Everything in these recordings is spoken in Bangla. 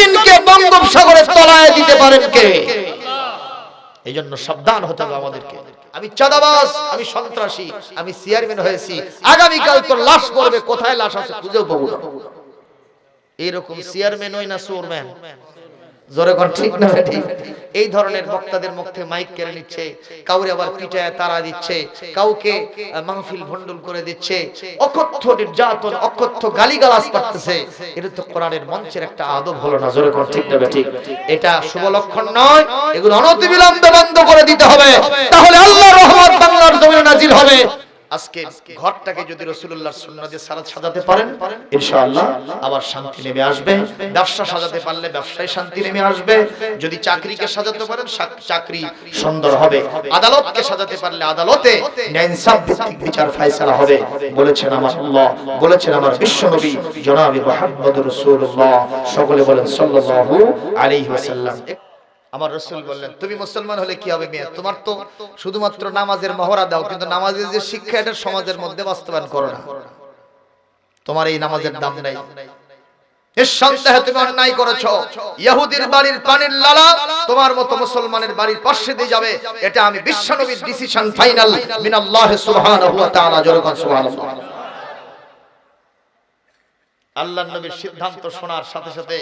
জমিনকে বঙ্গোপসাগরের তলায় দিতে পারেন কে? এই জন্য সাবধান হতে হবে আমাদেরকে। আমি চাঁদাবাস আমি সন্ত্রাসী, আমি চেয়ারম্যান হয়েছি। আগামীকাল তোর লাশ পড়বে কোথায় লাশ আছে খুঁজেও পাবো না। এরকম চেয়ারম্যান হই না চোরম্যান। জোরে কোন ঠিক না ঠিক এই ধরনের বক্তাদের মুখে মাইক কেড়ে নিচ্ছে, কাউরে আবার পিটায় তারা দিচ্ছে, কাউকে মাহফিল ভন্ডল করে দিচ্ছে, অকথ্য নির্যাতন, অকথ্য গালিগালাজ করতেছে এটা তো কোরআনের মঞ্চের একটা আদব হলো না, জোরে কোন ঠিক না ঠিক এটা শুভ লক্ষণ নয়, এগুলো অনতিবিলম্বে বন্ধ করে দিতে হবে। তাহলে আল্লাহর রহমত বাংলার জমিনে নাজিল হবে। আজকে ঘরটাকে যদি রসুল্লাহর সুন্নাতে সারা সাজাতে পারেন ইনশাআল্লাহ আবার শান্তি নেমে আসবে। ব্যবসা সাজাতে পারলে ব্যবসায় শান্তি নেমে আসবে। যদি চাকরিকে সাজাতে পারেন চাকরি সুন্দর হবে। আদালতকে সাজাতে পারলে আদালতে ভিত্তিক বিচার ফয়সালা হবে। বলেছেন আমার আল্লাহ বলেছেন আমার বিশ্বনবী জনাবি মুহাম্মদুর রাসূলুল্লাহ। সকলে বলেন সাল্লাল্লাহু আলাইহি ওয়াসাল্লাম। আমার রসুল বললেন তুমি মুসলমান হলে কি হবে মেয়ে? তোমার তো শুধুমাত্র নামাজের মহড়া দাও কিন্তু নামাজের যে শিক্ষা এটা সমাজের মধ্যে বাস্তবায়ন করো না। তোমার এই নামাজের দাম নাই। নিঃসন্দেহে তুমি অন্যায় করেছ। ইহুদির বাড়ির পানির লালা তোমার মতো মুসলমানের বাড়ির পাশে দিয়ে যাবে। এটা আমি বিশ্বনবীর ডিসিশন ফাইনাল মিনাল্লাহ সুবহানাহু ওয়া তাআলা জোরে সুবহানাল্লাহ। আল্লাহর নবীর সিদ্ধান্ত শোনার সাথে সাথে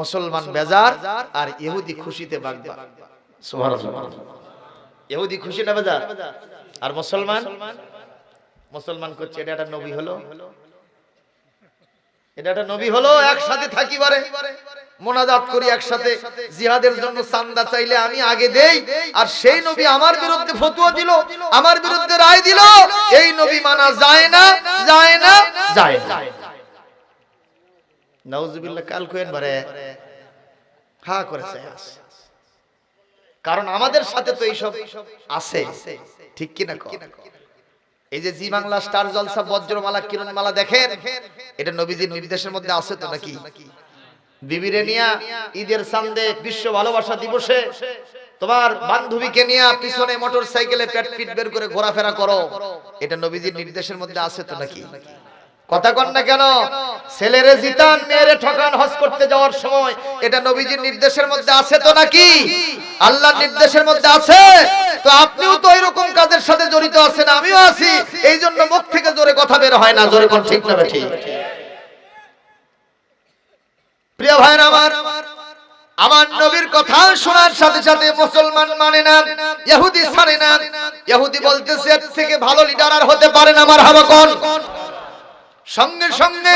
মুসলমান বেজার আর ইহুদি খুশিতে সুবহানাল্লাহ। ইহুদি খুশি না বেজার? আর মুসলমান? মুসলমান করছে, এটা একটা নবী হলো। এটা একটা নবী হলো, একসাথে থাকি বারে মোনাজাত করি একসাথে। জিহাদের জন্য চান্দা চাইলে আমি আগে দেই, আর সেই নবী আমার বিরুদ্ধে ফতুয়া দিল, আমার বিরুদ্ধে রায় দিল, এই নবী মানা যায় না যায় না যায় না। নাউজুবিল্লাহ কাল কোয়েন বারে, হা করেছে কারণ আমাদের সাথে তো এইসব আছে, ঠিক কি না এই যে জি বাংলা স্টার জলসা বজ্রমালা কিরণমালা দেখেন, এটা নবীজির নির্দেশের মধ্যে আছে তো নাকি? বিবিরে নিয়া ঈদের সান্দে বিশ্ব ভালোবাসা দিবসে তোমার বান্ধবীকে নিয়ে পিছনে মোটর সাইকেলে পেট পিট বের করে ঘোরাফেরা করো, এটা নবীজির নির্দেশের মধ্যে আছে তো নাকি? কথা কন না কেন? ছেলেরে জিতান, মেয়েরে ঠকান, হজ করতে যাওয়ার সময়। এটা নবীজির নির্দেশের মধ্যে আছে তো নাকি? আল্লাহর নির্দেশের মধ্যে আছে? তো আপনিও তো এরকম কাজের সাথে জড়িত আছেন, আমিও আছি। এই জন্য মুখ থেকে জোরে কথা বের হয় না, জোরে কোন ঠিক না ঠিক? প্রিয় ভাইরা আমার আমার নবীর কথা শোনার সাথে সাথে মুসলমান মানে না, ইহুদি ছাড়ে না। ইহুদি বলতেছে, এর থেকে ভালো লিডার আর হতে পারে না আমার হাবা কোন। সঙ্গে সঙ্গে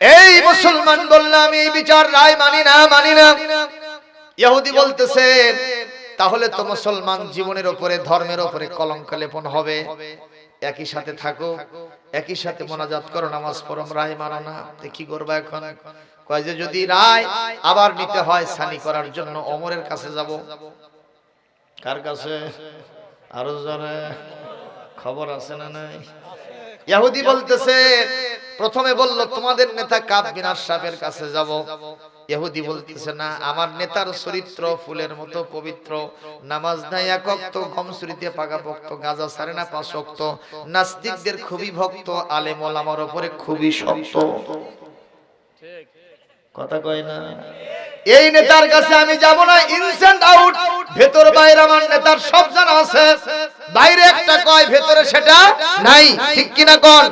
এই মুসলমান বললাম, এই বিচার রায় মানি না মানি না। ইহুদি বলতেছে, তাহলে তো মুসলমান জীবনের উপরে ধর্মের উপরে কলঙ্ক লেপন হবে। একই সাথে থাকো, একই সাথে মোনাজাত করো, নামাজ পড়ো, রায় মানো না। কি করব এখন? কয় যে, যদি রায় আবার নিতে হয় সানি করার জন্য, অমরের কাছে যাব। কার কাছে? আরও জনে খবর আছে না নাই? ইহুদি বলতেছে প্রথমে বলল তোমাদের নেতা কাব বিন আশরাফের কাছে যাব। ইহুদি বলতেছে না আমার নেতার চরিত্র ফুলের মতো পবিত্র। নামাজ নাই একক্ত গম সুরিতে পাকা ভক্ত গাজা সারে না পাঁচ অক্ত নাস্তিকদের খুবই ভক্ত আলেম ওলামার ওপরে খুবই শক্ত। কথা কয় না। এই নেতার কাছে আমি যাব না ইনসেন্ট আউট ভেতর বাইরে আমার নেতার সব জানা আছে। বাইরে একটা কয়, ভেতরে সেটা নাই। ঠিক কিনা কোন?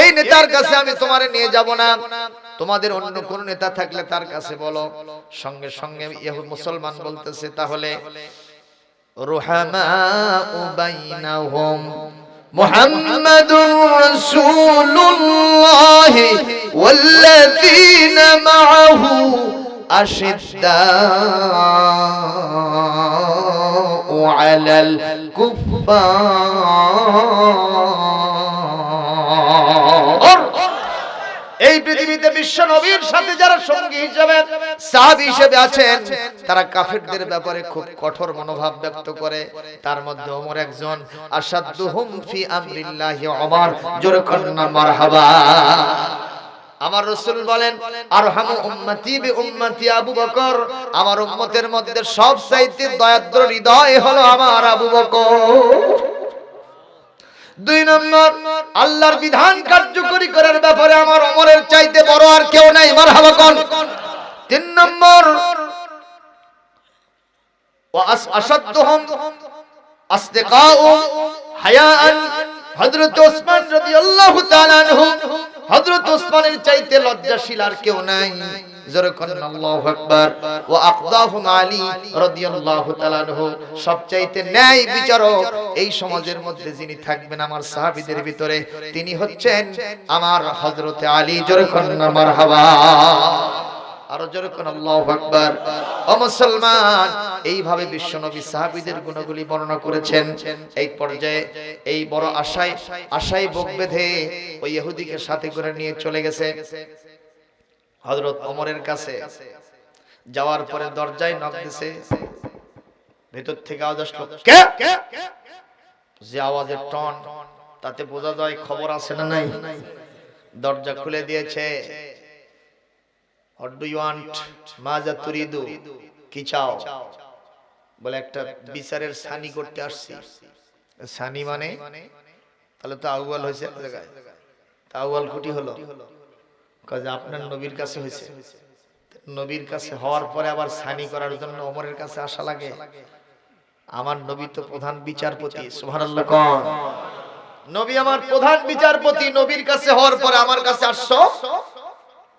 এই নেতার কাছে আমি তোমারে নিয়ে যাব না। তোমাদের অন্য কোন নেতা থাকলে তার কাছে বলো। সঙ্গে সঙ্গে মুসলমান বলতেছে, তাহলে রুহামা বাইনাহুম محمد رسول الله والذين معه أشداء على الكفار. এই পৃথিবীতে বিশ্ব নবীর সাথে যারা সঙ্গী হিসেবে সাহাবী হিসেবে আছেন, তারা কাফেরদের ব্যাপারে খুব কঠোর মনোভাব ব্যক্ত করে। তার মধ্যে ওমর একজন আসাদুহুম ফি আমরিল্লাহি ওমর, জোরে মারহাবা। আমার রসুল বলেন আর হামু উম্মতি বি উম্মতি আবু বকর। আমার উম্মতের মধ্যে সব চাইতে দয়াদ্র হৃদয় হলো আমার আবু বকর। দুই নম্বর, আল্লাহর বিধান কার্যকরী করার ব্যাপারে আমার অমরের চাইতে বড় আর কেউ নাই মারহাবাকন তিন নম্বর আসাদ্দহম ওসমান রাদিয়াল্লাহু তাআলা হযরত ওসমানের চাইতে লজ্জাশীল আর কেউ নাই। এই সমাজের মধ্যে যিনি থাকবেন আমার সাহাবীদের ভিতরে, তিনি হচ্ছেন আমার হযরতে আলী। জোরে করেন মারহাবা। আরও জোরে কোন আল্লাহু আকবার। ও মুসলমান, এইভাবে বিশ্বনবী সাহাবীদের গুণগুলি বর্ণনা করেছেন। এই পর্যায়ে এই বড় আশায় আশায় বুক বেঁধে ওই ইহুদিকে সাথে করে নিয়ে চলে গেছে। হযরত ওমরের কাছে যাওয়ার পরে দরজায় নক দিছে। ভেতর থেকে আওয়াজ আসলো, কে? যে আওয়াজের টন, তাতে বোঝা যায় খবর আছে না নাই। দরজা খুলে দিয়েছে। হোয়াট ডু ওয়ান্ট মাজা তুরিদু। কি চাও? বলে একটা বিচারের সানি করতে আসছি। সানি মানে? তাহলে তো আউয়াল হয়েছে আউয়াল কুটি হলো। কাজে আপনার নবীর কাছে হয়েছে। নবীর কাছে হওয়ার পরে আবার সানি করার জন্য ওমরের কাছে আসা লাগে। আমার নবী তো প্রধান বিচারপতি নবী আমার প্রধান বিচারপতি, নবীর কাছে হওয়ার পরে আমার কাছে আসছো?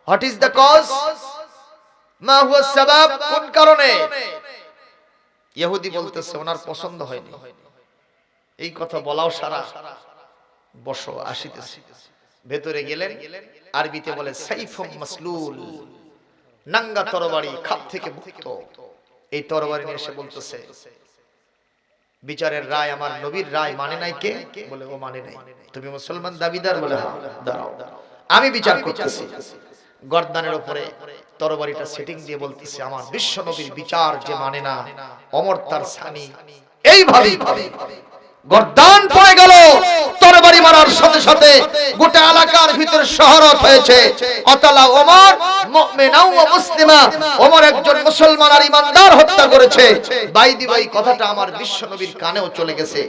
হোয়াট ইজ দ্য কজ মা হুয়া সাবাব, কোন কারণে? ইহুদি বলতেছে, ওনার পছন্দ হয়নি। এই কথা বলাও সারা বসো আসিতেছে। ভেতরে গেলেন, আরবিতে বলে, সাইফুম মাসলুল, নাঙ্গা তরবারি, খাপ থেকে মুক্ত। এই তরবারি নিয়ে এসে বলতেছে, বিচারের রায় আমার নবীর রায় মানে নাই কে? বলে, ও মানে নাই। তুমি মুসলমান দাবিদার বলে দাঁড়াও। আমি বিচার করতেছি। গর্দানের উপরে তরবারিটা সেটিং দিয়ে বলতেছে, আমার বিশ্ব নবীর বিচার যে মানে না, অমর তার স্বামী। এইভাবেই ভাবে গর্দান পড়ে গেল। মারার সাথে সাথে গোটা এলাকার ভিতরে শহরত হয়েছে। অতালা ওমর, মুমিনাও ওয়া মুসলিমা। ওমর একজন মুসলমান আর ইমানদার হত্যা করেছে। বাইদি বাই, কথাটা আমার বিশ্ব নবীর কানেও চলে গেছে।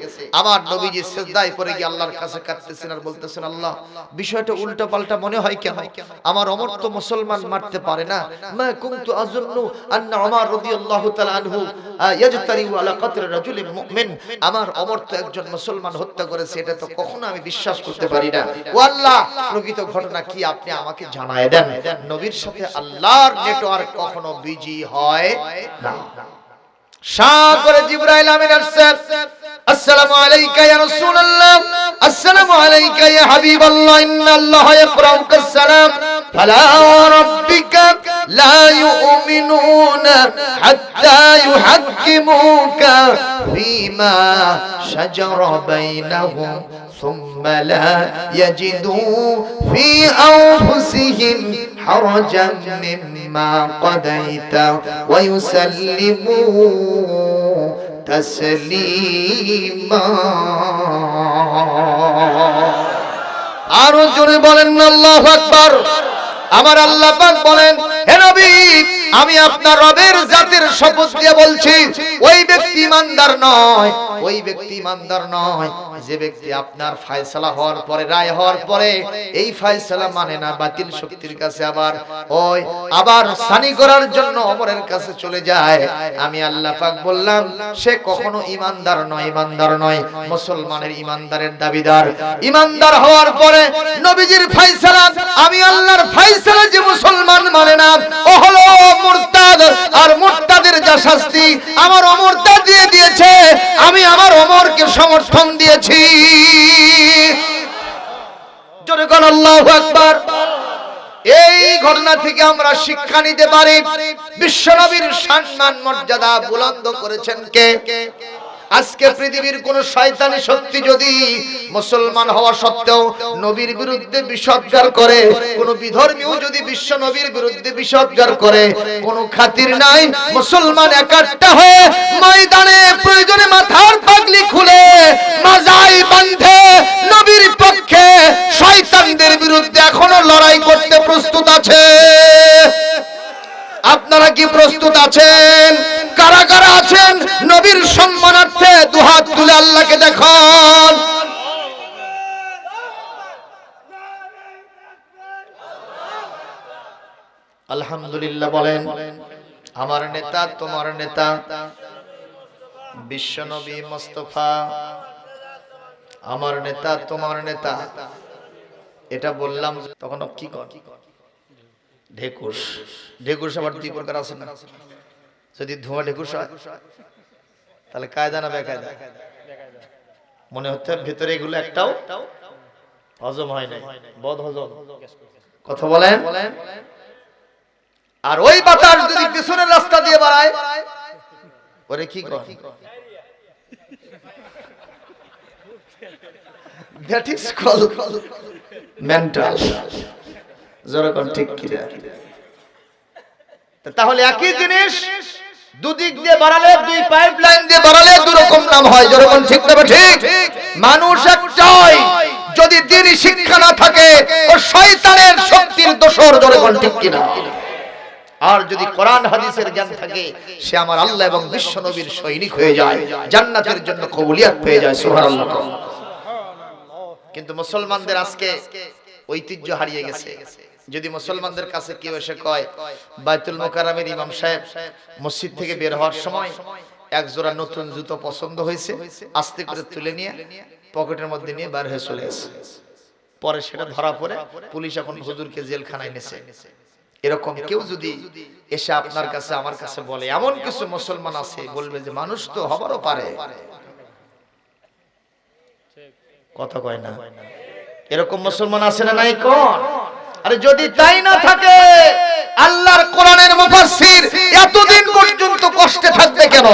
আমার নবীজি সিজদায় পড়ে গিয়ে আল্লাহর কাছে কাঁদতেছেন আর বলতেছেন, আল্লাহ, বিষয়টা উল্টো পাল্টা মনে হয় কেন? আমার অমর তো মুসলমান মারতে পারে না। মা কুনতু আযুন্নু আন্না ওমর রাদিয়াল্লাহু তাআলা আনহু ইয়াজতারি আলা কতর রাজুলিন মুমিন। আমার অমর তো একজন মুসলমান হত্যা করেছে, এটা তো কখনো আমি বিশ্বাস করতে পারি না। ও আল্লাহ প্রকৃত ঘটনা কি আপনি আমাকে জানায় দেন? নবীর সাথে আল্লাহর নেটওয়ার্ক কখনো বিজি হয় না। শাহ করে জিবরাইল আমিন আসছেন। আসসালামু আলাইকা ইয়া রাসূলুল্লাহ। আসসালামু আলাইকা ইয়া হাবিবাল্লাহ। ইন্নাল্লাহ ইয়াকরাউকা আসসালাম। ফালা রাব্বিকা লা ইউমিনুনা হাত্তা ইউহাক্কিমুকা ফীমা শাজারা বাইনাহুম ثم لا يجدوا في أنفسهم حرجا مما قضيت ويسلموا تسليما আরো জোরে বলেন আল্লাহু আকবার আমার আল্লাহ পাক বলেন, হে নবী, আমি আপনার রবের জাতির শপথ দিয়ে বলছি, ওই ব্যক্তি ইমানদার নয়, ওই ব্যক্তি ইমানদার নয়। যে ব্যক্তি আপনার ফয়সালা হওয়ার পরে, রায় হওয়ার পরে, এই ফয়সালা মানে না, বাতিল শক্তির কাছে আবার, ওই আবার সানি করার জন্য অমরের কাছে চলে যায়। আমি আল্লাহ পাক বললাম, সে কখনো ইমানদার নয় ইমানদার নয়, মুসলমানের ইমানদারের দাবিদার। ইমানদার হওয়ার পরে নবীজির ফয়সালা, আমি আল্লাহর ফয়সালা যে মুসলমান মানে না, ও হলো মুরতাদ। আর মুরতাদের যা শাস্তি, আমার অমরতা দিয়ে দিয়েছে। আমি আমার অমরকে সমর্থন দিয়েছি। জোরে কোন আল্লাহু আকবার। এই ঘটনা থেকে আমরা শিক্ষা নিতে পারি। বিশ্বনবীর সম্মান, মর্যাদা বুলন্দ করেছেন কে? আজকে পৃথিবীর কোন শয়তানি শক্তি যদি মুসলমান হওয়া সত্ত্বেও নবীর বিরুদ্ধে বিষদগার করে, কোন বিধর্মীও যদি বিশ্ব নবীর বিরুদ্ধে বিষদগার করে, কোন খাতির নাই। মুসলমান একাট্টা হয়ে ময়দানে প্রয়োজনে মাথার পাগলি খুলে আলহামদুলিল্লাহ বলেন, আমার নেতা, তোমার নেতা বিশ্বনবী মোস্তফা, আমার নেতা, তোমার নেতা, এটা বললাম তখন কি কর? ঢেকুস ঢেকুস আবার দুই প্রকার আছে না। যদি ধোঁয়া ঢেকুস হয় তাহলে কায়দা না বেকায়দা? মনে হচ্ছে ভিতরে এগুলো একটাও হজম হয় নাই বদ হজম কথা বলেন? আর ওই বাতাস যদি পিছনের রাস্তা দিয়ে বাড়ায়, ওরে কি কর? তাহলে একই জিনিস দুদিক দিয়ে বাড়ালে, দুই পাইপ লাইন দিয়ে বাড়ালে দু রকম নাম হয়। যেরকম ঠিক তবে ঠিক? মানুষ একটাই যদি দিনই শিক্ষা না থাকে, ও শয়তানের শক্তির দোষর যেরকম ঠিক কিনা আর যদি কোরআন হাদিসের জ্ঞান থাকে সে আমার আল্লাহ এবং বিশ্ব নবীর সৈনিক হয়ে যায় জান্নাতের জন্য কবুলিয়াত পেয়ে যায় সুবহানাল্লাহ। কিন্তু মুসলমানদের আজকে ঐতিহ্য হারিয়ে গেছে। যদি মুসলমানদের কাছে কেউ এসে কয় বাইতুল মোকাররমের ইমাম সাহেব মসজিদ থেকে বের হওয়ার সময় এক জোড়া নতুন জুতো পছন্দ হয়েছে আস্তে করে তুলে নিয়ে পকেটের মধ্যে নিয়ে বার হয়ে চলে এসে পরে সেটা ধরা পড়ে পুলিশ এখন হুজুরকে জেলখানায় নেছে এরকম কেউ যদি এসে আপনার কাছে আমার কাছে বলে এমন কিছু মুসলমান আছে বলবে যে মানুষ তো হবারও পারে। কথা কয় না? এরকম মুসলমান আছে না নাই কোন? আরে যদি তাই না থাকে আল্লাহর কোরআনের মুফাসসির এতদিন পর্যন্ত কষ্টে থাকবে কেন?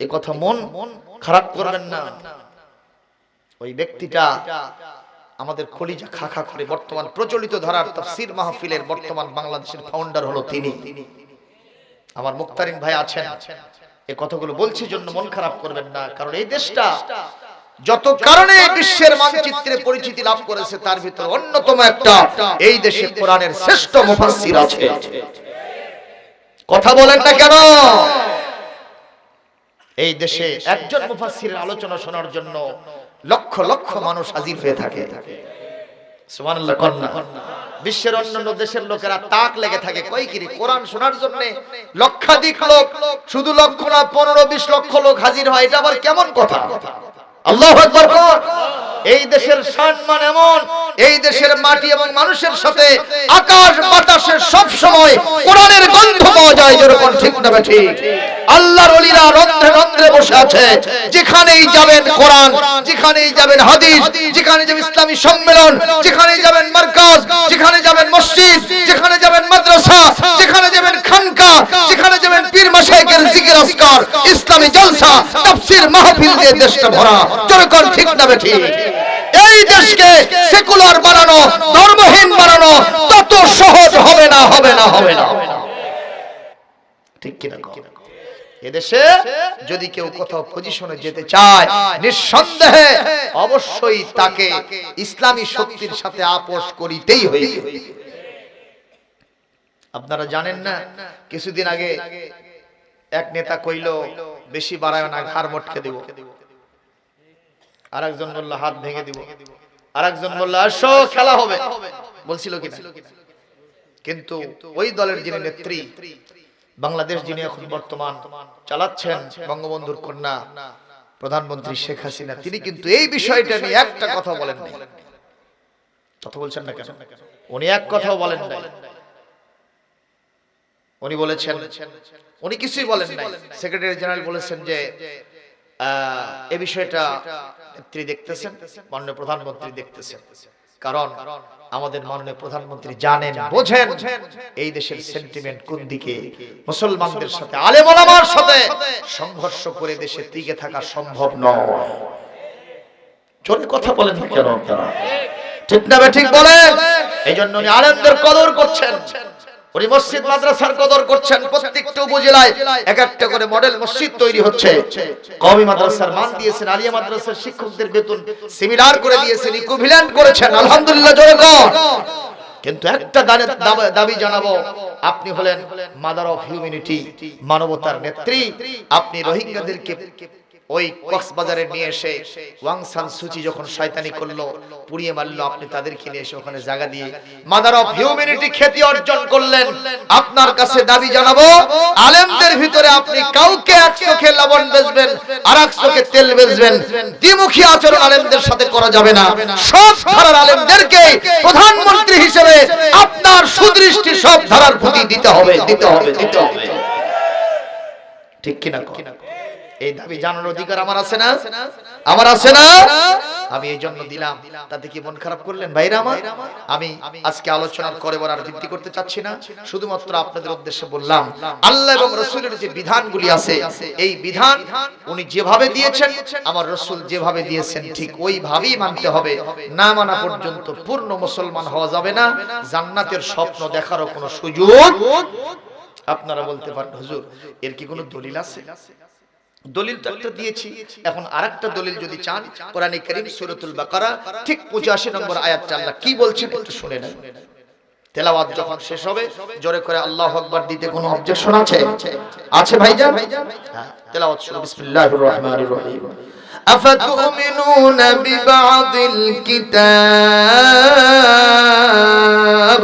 এই কথা মন খারাপ করবেন না। ওই ব্যক্তিটা আমাদের কলিজা খাখা করে বর্তমান প্রচলিত ধারার তাফসীর মাহফিলের বর্তমান বাংলাদেশের ফাউন্ডার হলো তিনি। আমার মুক্তারিন ভাই আছেন। এই কথাগুলো বলছি জন্য মন খারাপ করবেন না, কারণ এই দেশটা যত কারণে বিশ্বের মানচিত্রে পরিচিতি লাভ করেছে, তার ভিতর অন্যতম একটা। এই দেশে কোরআনের শ্রেষ্ঠ মুফাসসির আছে। কথা বলেন না কেন? এই দেশে একজন মুফাসসিরের আলোচনা শোনার জন্য লক্ষ লক্ষ মানুষ হাজির হয়ে থাকে। বিশ্বের অন্যান্য দেশের লোকেরা তাক লেগে থাকে। কই কিরি কোরআন শোনার জন্য লক্ষাধিক লোক, শুধু লক্ষ না, পনেরো, বিশ লক্ষ লোক হাজির হয়। এটা আবার কেমন কথা? আল্লাহ। এই দেশের সম্মান এমন, এই দেশের মাটি এবং মানুষের সাথে আকাশ বাতাসে সব সময় কোরআনের গন্ধ পাওয়া যায় যেরকম ঠিক না ঠিক। আল্লাহর ওলিরা রন্ধ্রে রন্ধ্রে বসে আছে। যেখানেই যাবেন কোরআন, যেখানেই যাবেন হাদিস, যেখানে যাবেন ইসলামী সম্মেলন, যেখানেই যাবেন মার্কাজ, যেখানে যাবেন মসজিদ, যেখানে যাবেন মাদ্রাসা, যেখানে যাবেন খানকা, যেখানে যাবেন পীর মাশাইখের জিকির আজকার, ইসলামী জলসা, তাফসীর মাহফিল দিয়ে দেশটা ভরা। যেরকম ঠিক না ঠিক। এই দেশকে সেকুলার বানানো, ধর্মহীন বানানো, তত সহজ হবে না হবে না হবে না। ঠিক কিনা এদেশে যদি কেউ কোথাও পজিশনে যেতে চায়, নিঃসন্দেহে অবশ্যই তাকে ইসলামী শক্তির সাথে আপোষ করিতেই হইবে। আপনারা জানেন না, কিছুদিন আগে এক নেতা কইল, বেশি বাড়ায় না, ঘাড় মটকে দেব। আরেকজন বলল, হাত ভেঙে দিব। আরেকজন বলল আসো খেলা হবে। বলছিল কিনা? কিন্তু ওই দলের যিনি নেত্রী, বাংলাদেশ যিনি এখন বর্তমান চালাচ্ছেন বঙ্গবন্ধুর কন্যা প্রধানমন্ত্রী শেখ হাসিনা, তিনি কিন্তু এই বিষয়টা নিয়ে একটা কথা বলেন কথা বলছেন না কেন? উনি এক কথাও বলেন নাই। উনি বলেছেন, উনি কিছুই বলেন নাই। সেক্রেটারি জেনারেল বলেছেন যে এ বিষয়টা নেত্রী দেখতেছেন, মাননীয় প্রধানমন্ত্রী দেখতেছেন। কারণ আমাদের মাননীয় প্রধানমন্ত্রী জানেন, বোঝেন এই দেশের সেন্টিমেন্ট কোন দিকে। মুসলমানদের সাথে আলেম ওলামার সাথে সংঘর্ষ করে দেশে টিকে থাকা সম্ভব নয়। জোরে কথা বলেন কেন আপনারা? ঠিক না ঠিক বলেন? এই জন্য আলেমদের কদর করছেন। উনি মসজিদ, মাদ্রাসার কদর করছেন প্রত্যেকটা উপজেলায় এক একটা করে মডেল মসজিদ তৈরি হচ্ছে। কওমি মাদ্রাসার মান দিয়েছেন আলিয়া মাদ্রাসার শিক্ষকদের বেতন সিমিলার করে দিয়েছেন ইকুইভ্যালেন্ট করেছেন। আলহামদুলিল্লাহ জোরে কিন্তু একটা দানে- দাবি জানাব, আপনি হলেন মাদার অফ হিউম্যানিটি মানবতার নেত্রী, আপনি রোহিঙ্গাদেরকে ওই কক্সবাজারে নিয়ে এসে ওয়াংসান সুচি যখন শয়তানি করল, পুড়িয়ে মারলো, আপনি তাদেরকে নিয়ে এসে ওখানে জায়গা দিয়ে মাদার অফ হিউম্যানিটি খ্যাতি অর্জন করলেন। আপনার কাছে দাবি জানাব, আলেমদের ভিতরে আপনি কাউকে এক চোখে লবণ বেচবেন আর এক চোখে তেল বেচবেন। দ্বিমুখী আচরণ আলেমদের সাথে করা যাবে না। সব ধারার আলেমদেরকে প্রধানমন্ত্রী হিসেবে আপনার সুদৃষ্টি সব ধারার প্রতি দিতে হবে দিতে হবে দিতে হবে। ঠিক কিনা কিনা? এই দাবি জানার অধিকার আমার আছে না? আমার আছে না? আমি এই জন্য দিলাম। তাতে কি মন খারাপ করলেন ভাইরা আমার? আমি আজকে আলোচনার করে বলার ভিত্তি করতে চাচ্ছি না। শুধুমাত্র আপনাদের উদ্দেশ্যে বললাম আল্লাহ এবং রসুলের যে বিধানগুলি আছে এই বিধান উনি যেভাবে দিয়েছেন আমার রসুল যেভাবে দিয়েছেন ঠিক ওইভাবেই মানতে হবে। না মানা পর্যন্ত পূর্ণ মুসলমান হওয়া যাবে না। জান্নাতের স্বপ্ন দেখারও কোনো সুযোগ আপনারা বলতে পারেন হুজুর এর কি কোনো দলিল আছে? দলিল তো একটা দিয়েছি এখন আরেকটা দলিল যদি চান কোরআনে কারীম সূরাতুল বাকারা ঠিক 85 নম্বর আয়াতটা আল্লাহ কি বলছেন একটু শুনে নেন তেলাওয়াত যখন শেষ হবে জোরে করে আল্লাহু আকবার দিতে কোনো অবজেকশন আছে আছে ভাইজান হ্যাঁ তেলাওয়াত শুরু বিসমিল্লাহির রহমানির রহিম أفتؤمنون ببعض الكتاب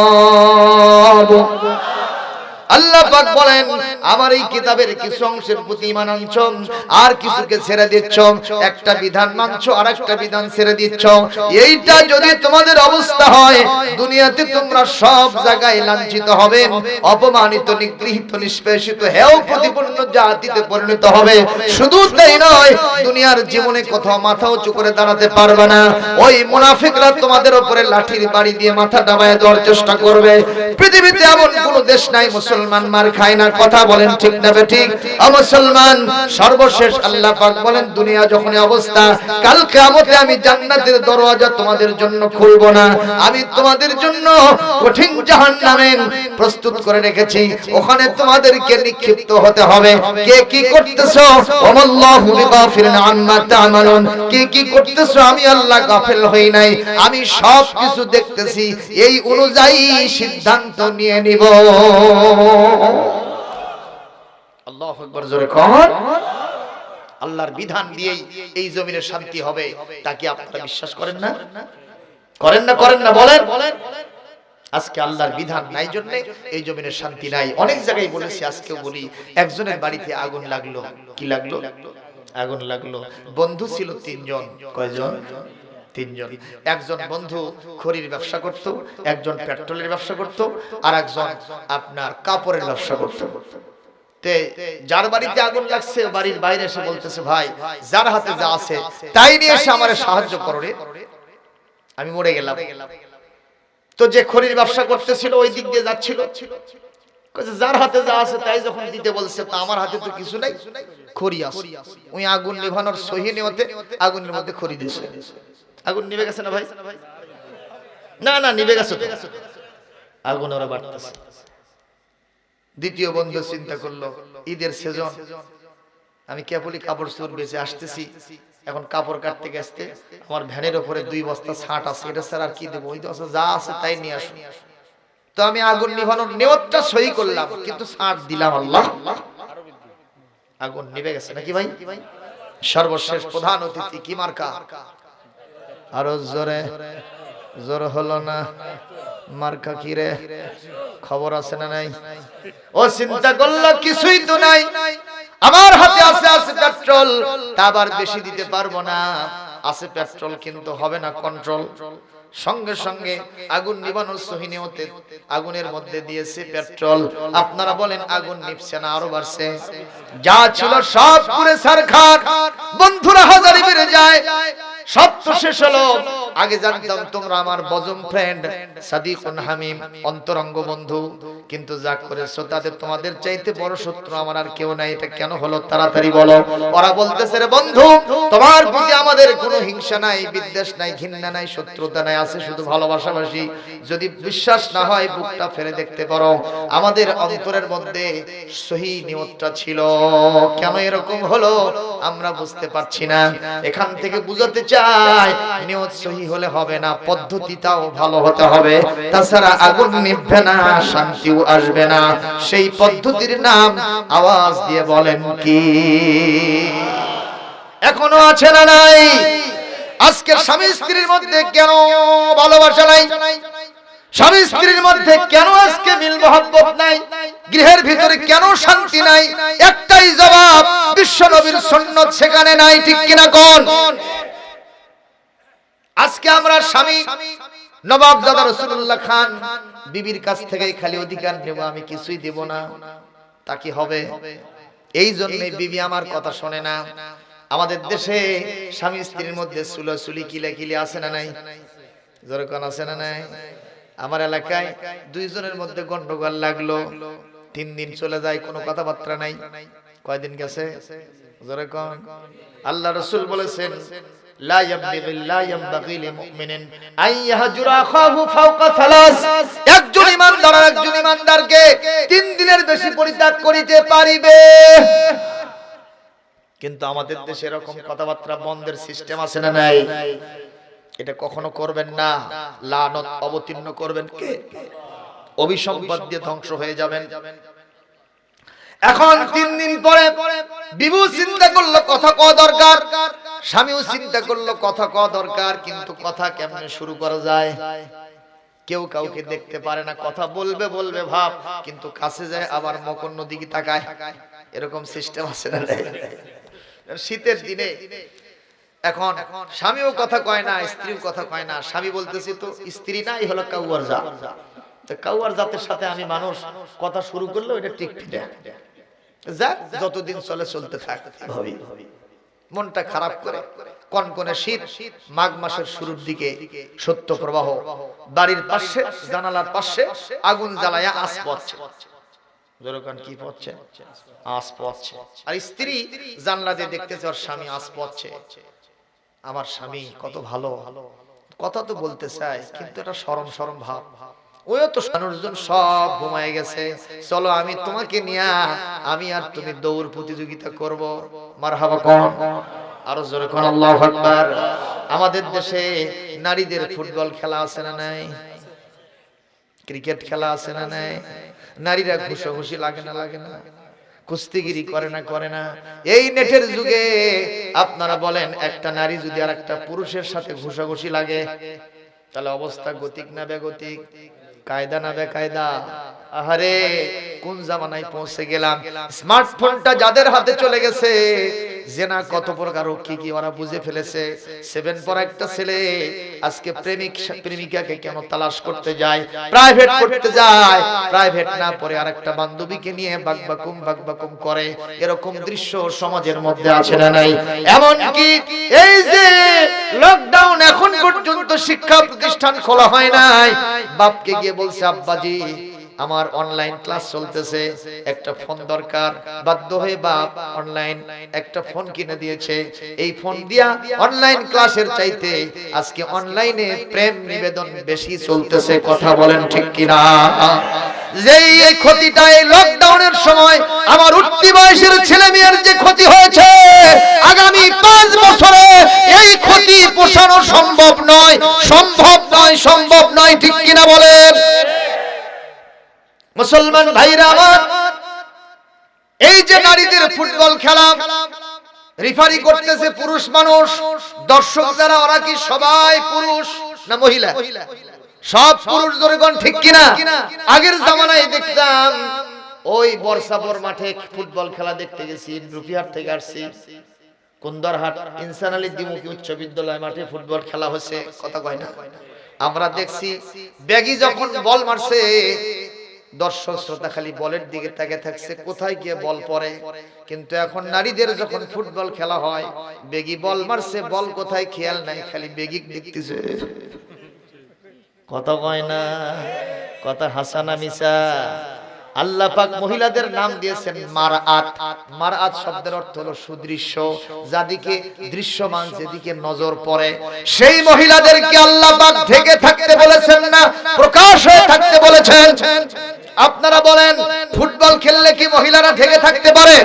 আল্লাহ পাক বলেন, আমার এই কিতাবের কিছু অংশের প্রতি ইমান আনছ, আর কিছুকে ছেড়ে দিচ্ছ, একটা বিধান মানছ আর একটা বিধান ছেড়ে দিচ্ছ। এইটা যদি তোমাদের অবস্থা হয়, দুনিয়াতে তোমরা সব জায়গায় লাঞ্ছিত হবে, অপমানিত, নিগৃহীত, নিষ্পেষিত হেও প্রতিপন্ন জাতিতে পরিণত হবে। শুধু তাই নয়, দুনিয়ার জীবনে কোথাও মাথা উঁচু করে দাঁড়াতে পারবে না। ওই মুনাফিকরা তোমাদের উপরে লাঠির বাড়ি দিয়ে মাথা ডাবায় দেওয়ার চেষ্টা করবে। পৃথিবীতে এমন কোন দেশ নাই মুসলমান মার খায় না কথা বলেন, ঠিক না ঠিক? মুসলমান, সর্বশেষ আল্লাহ পাক বলেন, দুনিয়া যখন অবস্থা, কাল কিয়ামতে আমি জান্নাতের দরওয়াজা তোমাদের জন্য খুলব না। আমি তোমাদের জন্য কঠিন জাহান্নামের প্রস্তুত করে রেখেছি। ওখানে তোমাদেরকে নিক্ষিপ্ত হতে হবে। কে কি করতেছো? ওমাল্লাহু বিগাফিরিন আম্মা তা'মালুন। কে কি করতেছো? আমি আল্লাহ গাফিল হই নাই। আমি সব কিছু দেখতেছি। এই অনুযায়ী সিদ্ধান্ত নিয়ে নিব। আল্লাহু আকবার জোরে কর আল্লাহর বিধান দিয়েই এই জমিনে শান্তি হবে তাকে আপনারা বিশ্বাস করেন না? করেন না করেন না, বলেন। আজকে আল্লাহর বিধান নাই জন্য এই জমিনে শান্তি নাই। অনেক জায়গায় বলেছি, আজকেও বলি, একজনের বাড়িতে আগুন লাগল। কি লাগল? আগুন লাগল। বন্ধু ছিল তিনজন। কয়জন? তিনজন। একজন বন্ধু খড়ির ব্যবসা করত, একজন পেট্রোলের ব্যবসা করত আর একজন আপনার কাপড়ের ব্যবসা করত। যার বাড়িতে আগুন লাগছে বাড়ির বাইরে এসে বলতেছে, ভাই, যার হাতে যা আছে, তাই নিয়ে এসে আমার সাহায্য করো আমি মরে গেলাম। তো যে খড়ির ব্যবসা করতেছিল, ওই দিক দিয়ে যাচ্ছিল। যার হাতে যা আছে, তাই যখন দিতে বলছে, তা আমার হাতে তো কিছু নাই। খড়ি আছে। ওই আগুন নেভানোর সহি নেওয়াতে আগুনের মধ্যে খড়ি দিয়েছে আগুন নিভে গেছে না ভাই? না না, নিভে গেছে আগুন ওরা বাড়তেছে। দ্বিতীয় বন্ধু চিন্তা করল ঈদের সেজন আমি কেবলই কাপড় চোর বেঁচে আসতেছি? এখন কাপড় কাটতে গেছতে আমার ভ্যানের উপরে দুই বস্তা ছাট আছে এটা স্যার আর কি দেবো? ওই তো যা আছে তাই নিয়ে আসুন তো আমি আগুন নিভানোর নেওয়ারটা সই করলাম কিন্তু ছাট দিলাম আল্লাহ। আগুন নিভে গেছে নাকি ভাই? সর্বশেষ প্রধান অতিথি কি মার্কা? আরও জোরে। জোর হলো না। মার্কা কি রে খবর আছে না নাই? ও চিন্তা করল, কিছুই তো নাই। আমার হাতে আছে আছে পেট্রোল, তা আবার বেশি দিতে পারব না। আছে পেট্রোল কিন্তু হবে না কন্ট্রোল সঙ্গে সঙ্গে আগুন নিবানোর সহিনিয়তে আগুনের মধ্যে দিয়েছে পেট্রোল। আপনারা বলেন, আগুন নিভছে না, আরও বাড়ছে। যা ছিল সব পুরে সারখার। বন্ধুরা হাজারি বেড়ে যায়। সত্য শেষ হলো আগে জানতাম তোমরা আমার বজম ফ্রেন্ড সাদিকুন হামিম অন্তরঙ্গ বন্ধু। কিন্তু যা করেছ তাদের তোমাদের চাইতে বড় শত্রু আমার আর কেউ নাই। এটা কেন হলো তাড়াতাড়ি বলো। ওরা বলতেছে রে বন্ধু তোমার প্রতি আমাদের কোনো হিংসা নাই বিদ্বেষ নাই ঘৃণা নাই শত্রুতা নাই আছে শুধু ভালোবাসাবাসি। যদি বিশ্বাস না হয় বুকটা ফেলে দেখতে পারো। আমাদের অন্তরের মধ্যে সহি নিয়তটা ছিল। কেন এরকম হলো? আমরা বুঝতে পারছি না। এখান থেকে বুঝাতে চাই নিয়ত সহি হলে হবে না পদ্ধতিটাও ভালো হতে হবে। তাছাড়া আগুন নিভবে না শান্তিও আসবে না। সেই পদ্ধতির নাম আওয়াজ দিয়ে বলেন কি? এখনও আছে না নাই? আজকে স্বামী স্ত্রীর মধ্যে কেন ভালোবাসা নাই? স্বামী স্ত্রীর মধ্যে কেন আজকে মিল মহব্বত নাই? গৃহের ভিতরে কেন শান্তি নাই? একটাই জবাব বিশ্ব নবীর সন্ন্যত সেখানে নাই ঠিক কিনা? কোন? আজকে আমরা স্বামী নবাব দাদা রসুল্লাহ খান বিবির কাছ থেকে খালি অধিকার নেব, আমি কিছুই দেব না। তা কি হবে? এই জন্য বিবি আমার কথা শোনে না। আমাদের দেশে স্বামী স্ত্রীর মধ্যে সুলো সুলি কিলে কিলে আছে না নাই? যেরকম আছে না নাই? আমার এলাকায় দুইজনের মধ্যে গন্ডগোল লাগল। তিন দিন চলে যায়, কোনো কথাবার্তা নাই। কয়দিন গেছে? যেরকম আল্লাহ রসুল বলেছেন لا ينبغي لا ينبغي لمؤمن أن يهجر أخاه فوق ثلاث একজন ইমানদার আর একজন ইমানদারকে তিন দিনের বেশি পরিত্যাগ করিতে পারিবে কিন্তু আমাদের দেশে এরকম কথাবার্তা বন্ধের সিস্টেম আছে না নাই এটা কখনো করবেন না লানত অবতীর্ণ করবেন কে অভিসম্পদ দিয়ে ধ্বংস হয়ে যাবেন এখন তিন দিন পরে বিভু চিন্তা করলো কথা ক দরকার স্বামীও চিন্তা করল, কথা ক দরকার, কিন্তু কথা কেমনে শুরু করা যায়? কেউ কাউকে দেখতে পারে না, কথা বলবে বলবে ভাব, কিন্তু কাছে যায় আবার মকর নদীকে তাকায়। এরকম সিস্টেম আছে না শীতের দিনে এখন স্বামীও কথা কয় না, স্ত্রীও কথা কয় না। স্বামী বলতেছি, তো স্ত্রী নাই হলো কাউয়ার জাত। তো কাউয়ার জাতের সাথে আমি মানুষ কথা শুরু করলে ওইটা ঠিক যাক, যতদিন চলে, চলতে থাক ভাবি। মনটা খারাপ করে। কনকনে শীত মাঘ মাসের শুরুর দিকে সত্য প্রবাহ। বাড়ির পাশে জানালার পাশে আগুন জ্বালায়া আস পড়ছে। যেরকম কি পড়ছে? আস পড়ছে? আর স্ত্রী জানলা দিয়ে দেখতেছে ওর স্বামী আস পড়ছে। আমার স্বামী কত ভালো। কথা তো বলতে চাই কিন্তু এটা সরম সরম ভাব। ভাব। ওই তো মানুষজন সব ঘুমায় গেছে। চলো, আমি তোমাকে নিয়ে আমি আর তুমি দৌড় প্রতিযোগিতা করব। মারহাবা কোন। আরও জোরে কোন আমাদের দেশে নারীদের ফুটবল খেলা আছে না নাই? ক্রিকেট খেলা আছে না নাই? নারীরা ঘুষাঘুষি লাগে না লাগে না? কুস্তিগিরি করে না করে না? এই নেটের যুগে আপনারা বলেন, একটা নারী যদি আর একটা পুরুষের সাথে ঘুষাঘুষি লাগে, তাহলে অবস্থা গতিক না বেগতিক? কায়দা না বেকায়দা আহারে, কোন জামানায় পৌঁছে গেলাম? স্মার্টফোনটা যাদের হাতে চলে গেছে, জেনা কত প্রকার ও কি কি ওরা বুঝে ফেলেছে। সেভেন পর একটা ছেলে, আজকে প্রেমিক প্রেমিকাকে কেন তালাশ করতে যায়? প্রাইভেট করতে যায়। প্রাইভেট না পরে আরেকটা বান্ধবীকে নিয়ে বাকবাকুম বাকবাকুম করে। এরকম দৃশ্য সমাজের মধ্যে আছে না নাই? এমন কি এই যে লকডাউন এখন পর্যন্ত শিক্ষা প্রতিষ্ঠান খোলা হয় নাই, বাপকে গিয়ে বলছে, আব্বাজি আমার অনলাইন ক্লাস চলতেছে, একটা ফোন দরকার। বাধ্য হয়ে বাপ অনলাইন একটা ফোন কিনে দিয়েছে। এই ফোন দিয়া অনলাইন ক্লাসের চাইতে আজকে অনলাইনে প্রেম নিবেদন বেশি চলতেছে, কথা বলেন ঠিক কিনা? যেই এই ক্ষতিটা এই লকডাউনের সময় আমার উঠতি বয়সের ছেলে মেয়ের যে ক্ষতি হয়েছে, আগামী পাঁচ বছরে এই ক্ষতি পোষানো সম্ভব নয় সম্ভব নয় সম্ভব নয়, ঠিক কিনা বলেন? মুসলমান ভাইরা আমার, এই যে নারীদের ফুটবল খেলা রিফারি করতেছে পুরুষ মানুষ, দর্শক যারা, ওরা কি সবাই পুরুষ না মহিলা? সব পুরুষ জনগণ ঠিক কিনা? আগের জামানায় দেখতাম, ওই বর্ষাপুর মাঠে ফুটবল খেলা দেখতে গেছি রুপিহাট থেকে আসছি। কুন্দরহাট ইনসান আলী দ্বিমুখী উচ্চ বিদ্যালয় মাঠে ফুটবল খেলা হচ্ছে, কথা কয় না। আমরা দেখছি, ব্যাগি যখন বল মারছে দর্শক শ্রোতা খালি বলের দিকে তাকে থাকছে, কোথায় গিয়ে বল পড়ে? কিন্তু এখন নারীদের যখন ফুটবল খেলা হয়, বেগি বল মারছে, বল কোথায় খেয়াল নাই, খালি বেগি দেখতেছে। কথা কয় না, কথা হাসানা মিসা আল্লাহ পাক মহিলাদের নাম দিয়েছেন মারআত। মারআত শব্দের অর্থ হলো সুদৃশ্য, যাদিকে দৃশ্যমান, যেদিকে নজর পড়ে। সেই মহিলাদেরকে আল্লাহ পাক ঢেকে থাকতে বলেছেন না, প্রকাশ হয়ে থাকতে বলেছেন। আপনারা বলেন, ফুটবল খেললে কি মহিলারা ঢেকে থাকতে পারে?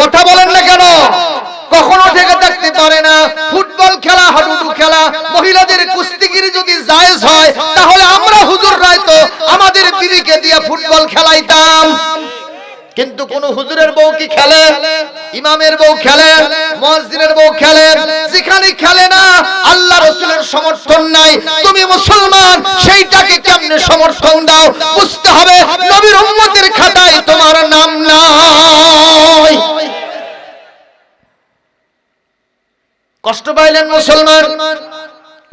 কথা বলেন না কেন? কখনো ঢেকে থাকতে পারে না। ফুটবল খেলা, হাডুডু খেলা, মহিলাদের কুস্তিগিরি যদি জায়েজ হয়, তাহলে আমরা হুজুর তো আমাদের বিবিকে দিয়ে ফুটবল খেলাইতাম। কিন্তু কোন হুজুরের বউ কি খেলে? ইমামের বউ খেলে? মসজিদের বউ খেলে? যেখানে খেলে না, আল্লাহ রসুলের সমর্থন নাই। তুমি মুসলমান, সেইটাকে কেমনে সমর্থন দাও? বুঝতে হবে, নবীর উম্মতের পাইলেন মুসলমান,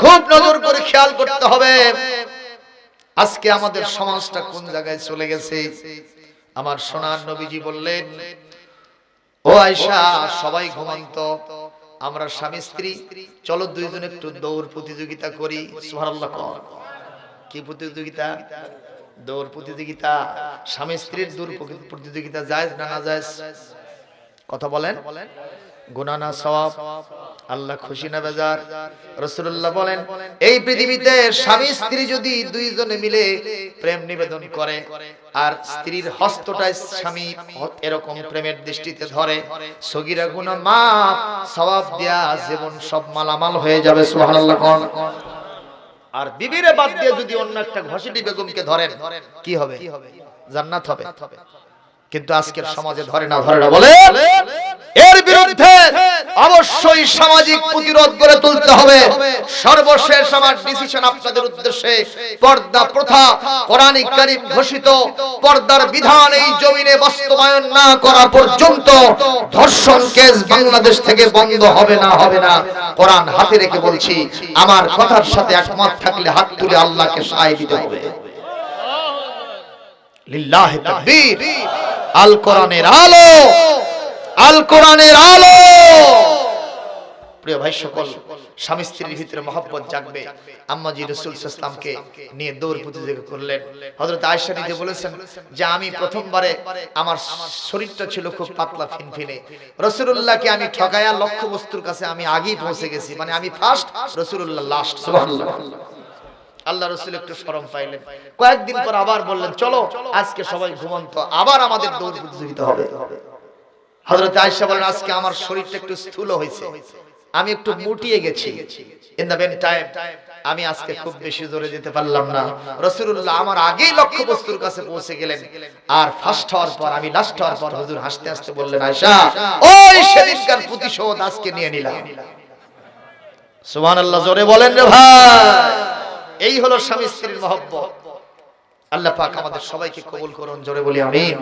খুব নজর করে খেয়াল করতে হবে। আজকে আমাদের সমাজটা কোন জায়গায় চলে গেছে? আমার সোনার নবীজি বললেন, ও আয়সা সবাই ঘুমন্ত আমরা স্বামী স্ত্রী, চলো দুইজন একটু দৌড় প্রতিযোগিতা করি। সুবহানাল্লাহ কর। কি প্রতিযোগিতা? দৌড় প্রতিযোগিতা। স্বামী স্ত্রীর দৌড় প্রতিযোগিতা যায় না না যায় কথা বলেন। গুনাহ না সওয়াব? আল্লাহ খুশি না বেজার? রাসূলুল্লাহ বলেন, এই পৃথিবীতে স্বামী স্ত্রী যদি দুইজনে মিলে প্রেম নিবেদন করে, আর স্ত্রীর হস্তটাই স্বামী এরকম প্রেমের দৃষ্টিতে ধরে, সগীরা গুনাহ মাপ সওয়াব দেয়া জীবন সব মালামাল হয়ে যাবে, সুবহানাল্লাহ আর বিবিরে বাদ দিয়ে যদি অন্য একটা ঘষিটি বেগমকে ধরেন, কি হবে? জান্নাত হবে। কিন্তু আজকের সমাজে ধরে না ধরে না, বলে? এর বিরুদ্ধে অবশ্যই সামাজিক প্রতিরোধ করে তুলতে হবে। সর্বশেষ আমার ডিসিশন আপনাদের উদ্দেশ্যে পর্দা প্রথা কোরআনিক কারীম ঘোষিত, পর্দার বিধান এই জমিনে বাস্তবায়ন না করা পর্যন্ত ধর্ষণ কেস বাংলাদেশ থেকে বন্ধ হবে না হবে না। কোরআন হাতে রেখে বলছি, আমার কথার সাথে একমত থাকলে হাত তুলে আল্লাহকে সায় দিতে হবে। লিল্লাহি তাকবীর। আল কোরআনের আলো। আল কোরআনের আলো। প্রিয় ভাই সকল স্বামী স্ত্রীর ভিতরে মহব্বত জাগবে। আম্মাজি রসুল ইসলামকে নিয়ে দৌড় প্রতিযোগিতা করলেন। হযরত আয়েশা নিজে বলেছেন যে আমি প্রথমবারে আমার শরীরটা ছিল খুব পাতলা ফিনফিনে। রাসূলুল্লাহকে আমি ঠকায়া লক্ষ্য বস্তুর কাছে আমি আগেই পৌঁছে গেছি। মানে আমি ফার্স্ট রাসূলুল্লাহ লাস্ট আল্লাহ রসুল একটু শরম পাইলেন। কয়েকদিন পর আবার বললেন চলো আজকে সবাই ঘুমন্ত। আবার আমাদের দৌড় প্রতিযোগিতা হবে। হযরত আয়েশা বলেন, আজকে আমার শরীরটা একটু স্থূল হয়েছে। আমি একটু মুটিয়ে গেছি। ইন দা বেন টাইম আমি আজকে খুব বেশি জোরে যেতে পারলাম না। রাসূলুল্লাহ আমার আগেই লক্ষ্য বস্তুর কাছে পৌঁছে গেলেন। আর ফার্স্ট হওয়ার পর, আমি লাস্ট হওয়ার পর হুজুর হাসতে হাসতে বললেন, আয়েশা, ওই সেদিনকার প্রতিশোধ আজকে নিয়ে নিলাম। সুবহানাল্লাহ, জোরে বলেন রে ভাই। এই হলো স্বামী স্ত্রীর মহব্বত। আল্লাহ পাক আমাদের সবাইকে কবুল করুন, জোরে বলি, আমিন।